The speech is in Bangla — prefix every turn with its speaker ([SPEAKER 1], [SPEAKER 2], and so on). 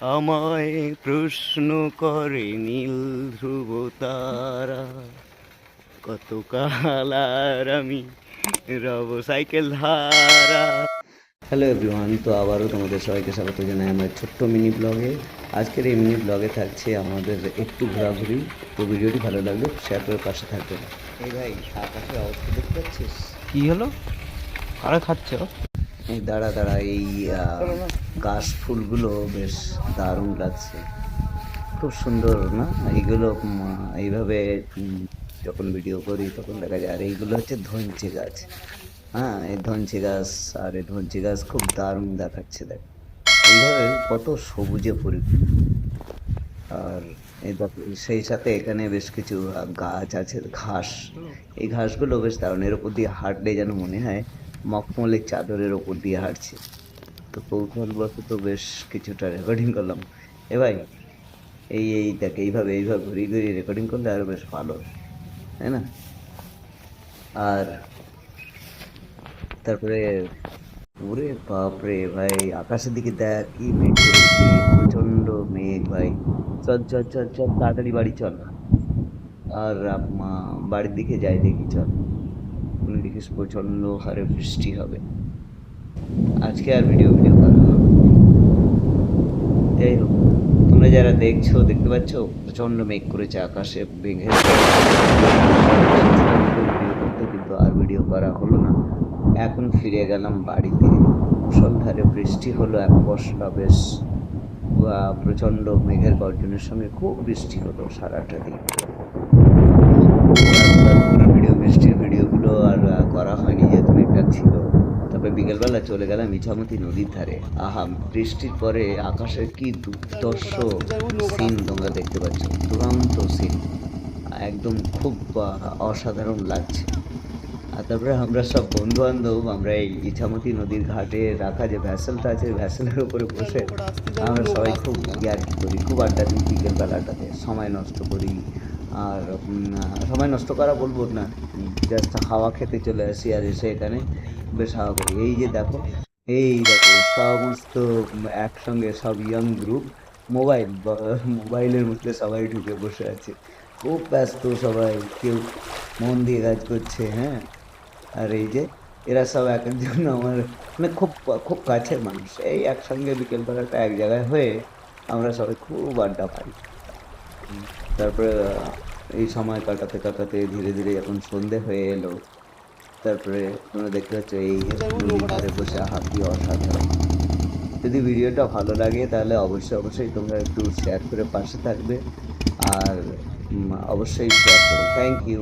[SPEAKER 1] আমায় প্রশ্ন করে নীল ধ্রুব তারা কত কাল আর আমি রব সাইকেল ধারা? হ্যালো এভরিওয়ান তো আবারও তোমাদের সবাইকে স্বাগত জানাই আমার ছোট্ট মিনি ব্লগে। আজকের এই মিনি ব্লগে থাকছে আমাদের একটু ঘোরাঘুরি। তো ভিডিওটি ভালো লাগলে শেয়ার করে পাশে থাকবেন এই ভাই আকাশের অবস্থা দেখতে পাচ্ছিস?
[SPEAKER 2] কী হলো? কারা খাচ্ছ?
[SPEAKER 1] এই দাঁড়া দাঁড়া, এই গাছ ফুলগুলো বেশ দারুণ লাগছে। খুব সুন্দর, না? এইগুলো এইভাবে যখন ভিডিও করি তখন দেখা যায়, আর এইগুলো হচ্ছে ধনচে গাছ। হ্যাঁ এই ধনচে গাছ আর এই ধনচে গাছ খুব দারুণ দেখাচ্ছে, দেখ। এইভাবে কত সবুজে পরিপূর্ণ আর এই সেই সাথে এখানে বেশ কিছু গাছ আছে, ঘাস। এই ঘাসগুলো বেশ দারুণ। এর উপর দিয়ে হাঁটলে যেন মনে হয় মখমলের চাদরের ওপর দিয়ে হাঁটছে। তো কৌতূহলবশত বেশ কিছুটা রেকর্ডিং করলাম। এ ভাই, এই এই দেখ, এইভাবে এইভাবে ঘুরিয়ে ঘুরিয়ে রেকর্ডিং করলে আরও বেশ ভালো তাই না? আর তারপরে, ওরে বাপরে ভাই, আকাশের দিকে দেখ, কি মেঘ প্রচণ্ড মেঘ ভাই। চল চল চল চল, তাড়াতাড়ি বাড়ি চল। আর আপ- বাড়ির দিকে যাই দেখি, চল। শুনে দেখিস প্রচণ্ড হারে বৃষ্টি হবে। আজকে আর ভিডিও ভিডিও করা হবে যাই হোক, তোমরা যারা দেখছ, দেখতে পাচ্ছ, প্রচণ্ড মেঘ করেছে আকাশে করতে কিন্তু আর ভিডিও করা হলো না। এখন ফিরে গেলাম বাড়িতে। মুষলধারে বৃষ্টি হলো, এক পশলা বেশ প্রচণ্ড মেঘের গর্জনের সঙ্গে খুব বৃষ্টি হলো সারাটা দিন ভিডিও বৃষ্টির ভিডিওগুলো আর আহ, করা হয়নি যেহেতু মেঘটা ছিল তারপরে বিকেলবেলা চলে গেলাম ইছামতি নদীর ধারে। আহা, বৃষ্টির পরে আকাশের কি দুর্দর্শ সিন তোমরা দেখতে পাচ্ছ। দুরন্ত সিন। একদম খুব অসাধারণ লাগছে। আর তারপরে আমরা সব বন্ধু বান্ধব আমরা এই ইছামতি নদীর ঘাটে রাখা যে ভ্যাসেলটা আছে, ভ্যাসেলের উপরে বসে আমরা সবাই খুব ইয়ার্কি করি, খুব আড্ডা দিই বিকেল বেলাটাতে সময় নষ্ট করি আর সময় নষ্ট করা বলব না। জাস্ট হাওয়া খেতে চলে আসি আর এসে এখানে বেশ হাওয়া করি। এই যে দেখো, এই দেখো, সমস্ত একসঙ্গে সব ইয়াং গ্রুপ মোবাইল মোবাইলের মধ্যে সবাই ঢুকে বসে আছে। খুব ব্যস্ত সবাই, কেউ মন দিয়ে কাজ করছে হ্যাঁ? আর এই যে, এরা সব এক একজন আমার মানে খুব খুব কাছের মানুষ। এই একসঙ্গে বিকেলবেলাটা এক জায়গায় হয়ে আমরা সবাই খুব আড্ডা পাই। তারপরে এই সময় কাটাতে কাটাতে ধীরে ধীরে এখন সন্ধে হয়ে এলো। তারপরে তোমরা দেখতে পাচ্ছ এই ধারে বসে হাতি অসাধারণ। যদি ভিডিওটা ভালো লাগে তাহলে অবশ্যই অবশ্যই তোমরা একটু শেয়ার করে পাশে থাকবে। আর অবশ্যই শেয়ার করো। Thank you